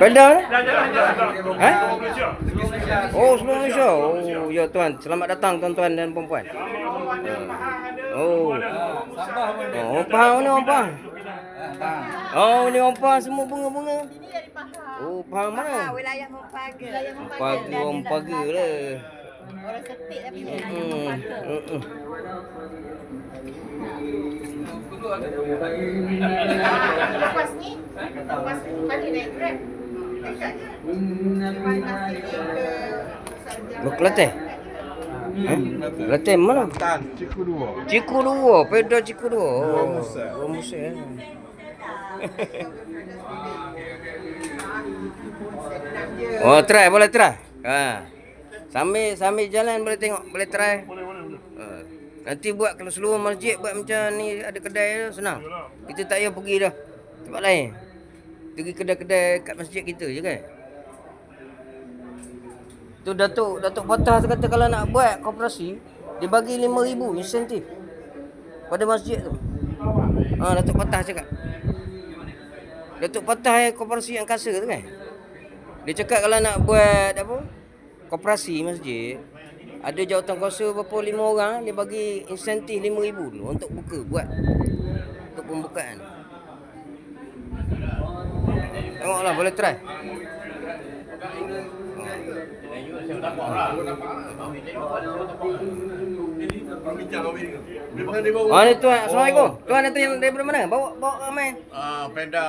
Ni? Dah. Eh? Malaysia. Oh, seluruh Malaysia. Oh, ya tuan. Selamat datang tuan-tuan dan puan-puan. Oh. Oh, orang Pahang mana orang Pahang? Oh, ni orang Pahang semua bunga-bunga. Ini dari Pahang. Oh, Pahang mana? Wilayah Mempaga. Wilayah Mempaga. Orang pagi lah. Orang setik tapi hanya Hmm. Mempaga. hmm, hmm. Lepas ni, lepas ni balik naik Grab. Lu Kelantan? Eh? Kelantan mana? Tan, Ciku dua. Ciku dua. Peda Ciku dua. Oh, Dua Musa. Dua Musa. eh. oh, try. Boleh try. Ha. Sambil sambil jalan boleh tengok, boleh try. Boleh boleh boleh. Ha. Nanti buat kalau seluruh masjid buat macam ni ada kedai senang. Kita tak payah pergi dah tempat lain. Pergi kedai-kedai kat masjid kita je kan. Tu Datuk Datuk Patah tu kata kalau nak buat koperasi dia bagi 5000 insentif pada masjid tu. Ha Datuk Patah cakap. Datuk Patah yang koperasi yang kasa tu kan. Dia cakap kalau nak buat apa? Koperasi masjid ada jawatan kuasa berapa lima orang dia bagi insentif 5000 dulu untuk buka buat untuk pembukaan. Tengoklah boleh try. Oh ni tuan, Assalamualaikum. Tuan itu yang daripada mana? Bawa bawa ramai. Ah, peda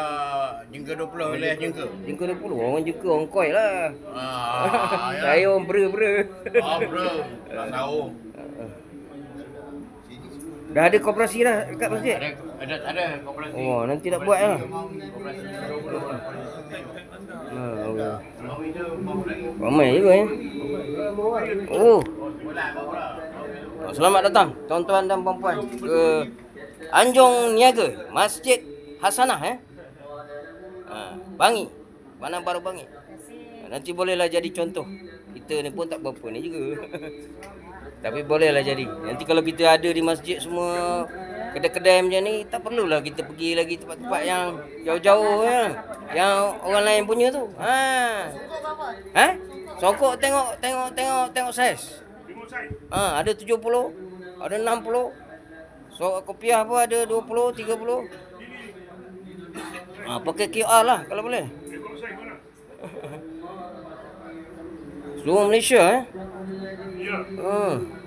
jengka 20 wilayah jengka. Jengka 20 orang jengka orang koi lah. Ah, ya. Saya orang bera-bera. Ah, bro. Tak tahu. Dah ada koperasi dah dekat masjid. Ada ada ada koperasi. Oh, nanti nak buat lah. Koperasi. Okay. Ramai juga ya. Oh. Selamat datang tuan-tuan dan puan-puan ke Anjung Niaga, Masjid Hasanah eh. Ha, Bangi. Mana baru Bangi. Nanti bolehlah jadi contoh. Kita ni pun tak berapa ni juga. Tapi bolehlah jadi. Nanti kalau kita ada di masjid semua kedai-kedai macam ni, tak perlulah kita pergi lagi tempat-tempat yang jauh-jauh ya. Yang orang lain punya tu. Ha. Ha? Sokok tengok tengok tengok tengok saiz. Ha, ada 70, ada 60. So kopiah apa ada 20, 30. Ha, pakai QR lah kalau boleh. Seluruh Malaysia eh. Ya. Ha.